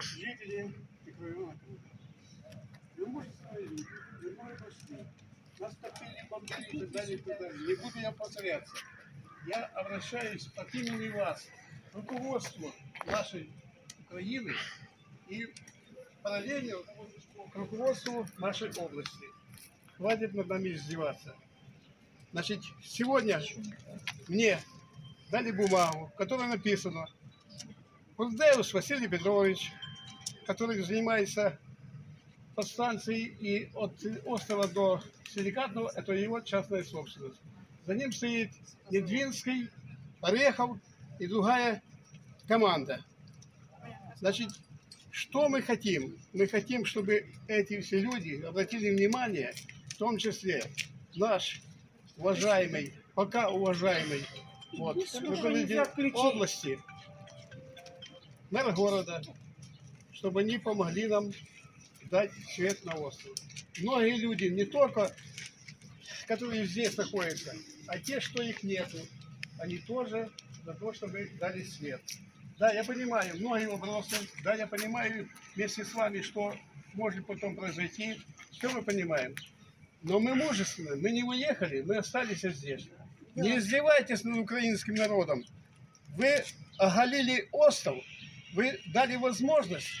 жители микрорайона Круга. Вы можете смотреть, вы можете пошли. Нас топили бомжи и так далее, и так далее. Не буду я повторяться. Я обращаюсь от имени вас, к руководству нашей Украины и параллельно к руководству нашей области. Хватит над нами издеваться. Значит, сегодня мне дали бумагу, в которой написано Куздеус Василий Петрович, который занимается подстанцией и от острова до Силикатного, это его частная собственность. За ним стоит Недвинский, Орехов и другая команда. Значит, что мы хотим? Мы хотим, чтобы эти все люди обратили внимание, в том числе наш уважаемый, пока уважаемый вот, руководитель области, мэр города, чтобы они помогли нам дать свет на остров. Многие люди, не только которые здесь находятся, а те, что их нету, они тоже за то, чтобы дали свет. Да, я понимаю, многие вопросы, да, я понимаю вместе с вами, что может потом произойти, все мы понимаем. Но мы мужественны, мы не уехали, мы остались здесь. Не издевайтесь над украинским народом. Вы оголили остров, вы дали возможность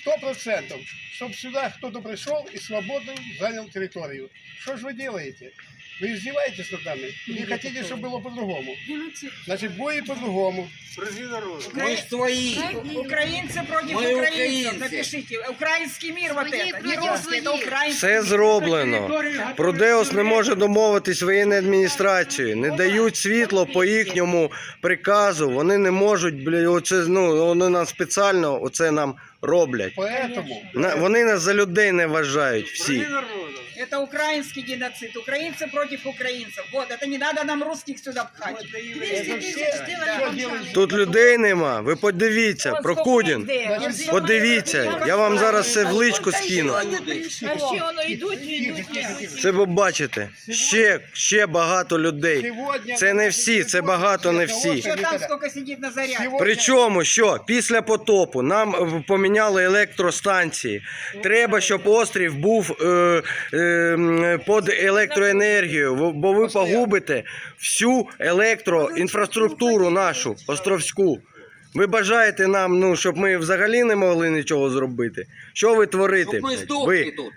сто процентов, чтобы сюда кто-то пришел и свободно занял территорию. Что же вы делаете? Вы издеваетесь над нами? Не хотите, чтобы было по-другому? Значит, будет по-другому. Мы ж свои. Украинцы против Мы украинцев. украинцы. Напишите. Украинский мир вот Свои это. Не против русский, это своих. украинский Все мир. зроблено. Продеус не може домовитись з воєнною адміністрацією. Не дають світло по їхньому приказу. Вони не можуть, бля, оце, ну, вони нас спеціально оце нам роблять. Поэтому На- Вони нас за людей не вважають всі. Это украинский геноцид. Украинцы против украинцев. Вот, это не надо нам русских сюда пхать. это все, все делают Тут людей нема. Ви подивіться, Прокудін. Подивіться, я вам зараз це в личку скину. Це ви бачите. Ще, ще багато людей. Це не всі, це багато не всі. Причому що після потопу нам е, поміняли електростанції. Треба, щоб острів був е, е, під електроенергією, бо- бо ви погубите всю електроінфраструктуру нашу островську. Ви бажаєте нам, ну щоб ми взагалі не могли нічого зробити. Що ви творите? Щоб ми здохли Ви тут.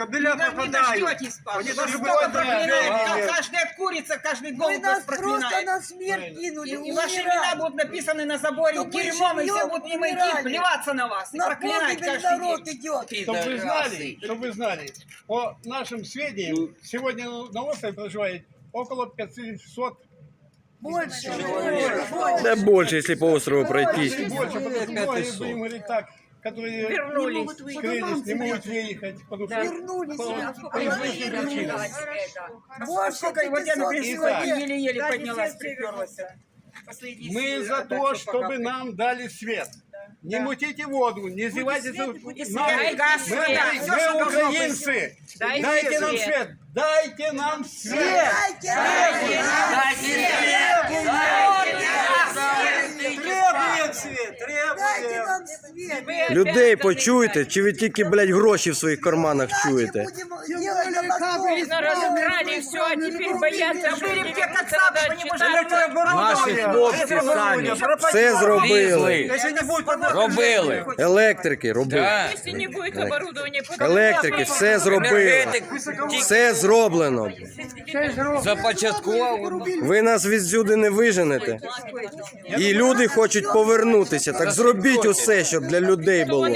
Кабеля Не, не пропадают. дождетесь, Павел. Они Вас даже столько бывают каждая курица, каждый Вы голубь нас вас просто проклинает. на смерть кинули. И, и ваши имена будут написаны на заборе Чтобы дерьмом, и все будут мимо идти, умирали. плеваться на вас и На проклинать погибель каждый народ день. идет. Чтобы вы знали, чтобы вы знали, по нашим сведениям, сегодня на острове проживает около 500 Больше. Де більше, якщо по острову пройтись. и больше, потому что многие, будем говорить так, которые Вернулись. скрылись, не могут выехать, потому что Вернулись. по по известным причинам. Больше Сколько, вот я, 500 например, Итак. сегодня еле-еле поднялась, приперлась. Последние Мы силы за отдать, то, пока чтобы ты- нам дали свет. Не мутите воду, не издевайтесь над свет, нами. газ, Мы, свет, мы всё, что должно украинцы. Дайте Дайте нам свет. свет. Дайте нам свет. Дайте, Требует свет, дайте нам свет. Вы опять Людей должны почуйте, знать. чи ви тільки, блядь, гроші в своїх карманах чуєте? Будем делать забастовку. разобрали все, а теперь боятся. А были бы те кацапы, вы не можете Наші хлопці самі Все зробили. Если не будет робили. Електрики робили. Да. Если не будет оборудования, под- Електрики, все зробили. Все зроблено. Започаткував. Ви нас відсюди не виженете. І люди хочуть повернутися. Так зробіть усе, щоб для людей було,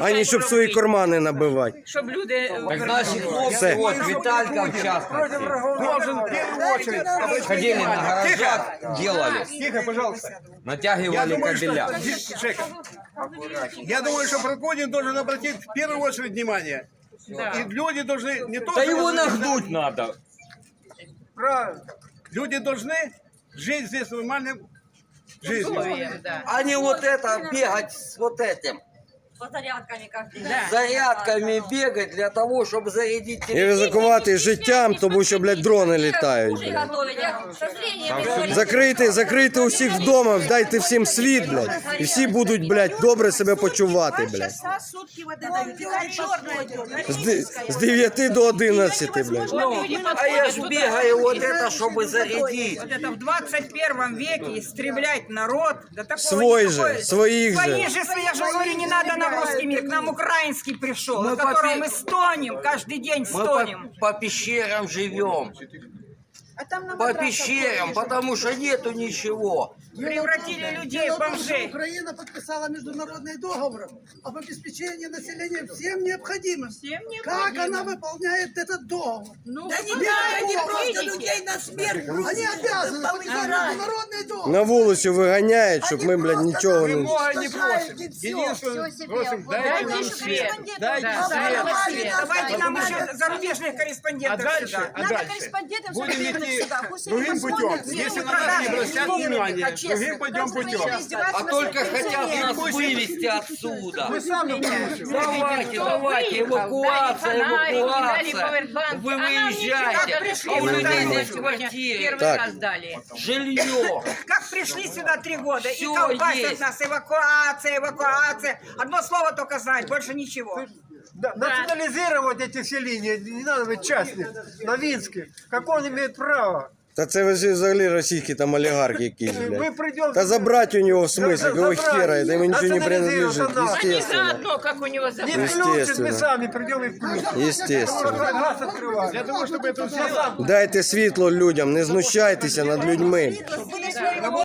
а не щоб свої кармани набивати. щоб люди Так наші хлопці, Все. от Віталька в частности, Должен в первую очередь ходили на гаражах, делали, Тихо, пожалуйста. Натягивали кабеля. Я думаю, что Прокудин должен обратить в первую очередь внимание. И люди должны не только... Да его нагнуть надо. Правильно. Люди должны жить здесь нормальным жизнью. условия, да. а не вот это бегать с вот этим. по зарядками каждый день. Да. Зарядками бегать для того, чтобы зарядить І ризикувати життям, тому що, блядь, дрони літають. Ужин Блядь. готовить, я, к сожалению, Закрийте, закрийте усіх вдома, дайте всім світ, блядь. І всі будуть, блядь, добре себе почувати, блядь. часа сутки воды дают. Теперь черная идет. З, ди- з 9 до 11, блядь. Ну, а я ж бегаю вот это, чтобы зарядить. Вот это в 21 веке истреблять народ, да такого Свой не же, такое. своих Свои же. же, я же говорю, не надо нам русский мир, к нам украинский пришел, Мы на котором попи- мы стонем, каждый день Мы стонем. по, по пещерам живем. А там на По матрасах пещерам, потому что нету ничего. Превратили людей в бомжей. Украина подписала международный договор об обеспечении населения всем необходимым. Всем Как необходимо. она выполняет этот договор? Ну, Да не надо, они просто людей на смерть Они бросили. обязаны подписать международный договор. На вулицю виганяють, щоб ми, блядь, нічого не. Бога не просим. Единственное, просим, дайте нам свет. Дайте Да, свет. да, Давайте нам еще зарубежных А корреспондентов дальше, сюда. а дальше будем идти другим путем. Если на нас не обратят внимания, другим пойдем путем. А только хотят нас вывести отсюда. Мы сами получим. Давайте, давайте, эвакуация, эвакуация. Вы выезжаете, а у людей здесь квартиры, Первый Так. раз дали. жилье. Как пришли сюда три года и Всё колбасят есть. нас, эвакуация, эвакуация. Одно слово только знать, больше ничего. Да, национализировать эти все линии, не надо быть частных, новинских. Какое он имеет право? Та це ви взагалі російські там олігархи якісь, Мы блядь. придем... Та забрать у нього в смысле, За- какого забрать. хера, это ему ничего не Национализировать принадлежит, надо. Они естественно. заодно, как у него Не забрали. включат, мы Естественно. сами придем и включим. Естественно. Газ открывать. Для того, чтобы это все Дайте світло людям, не знущайтеся над людьми.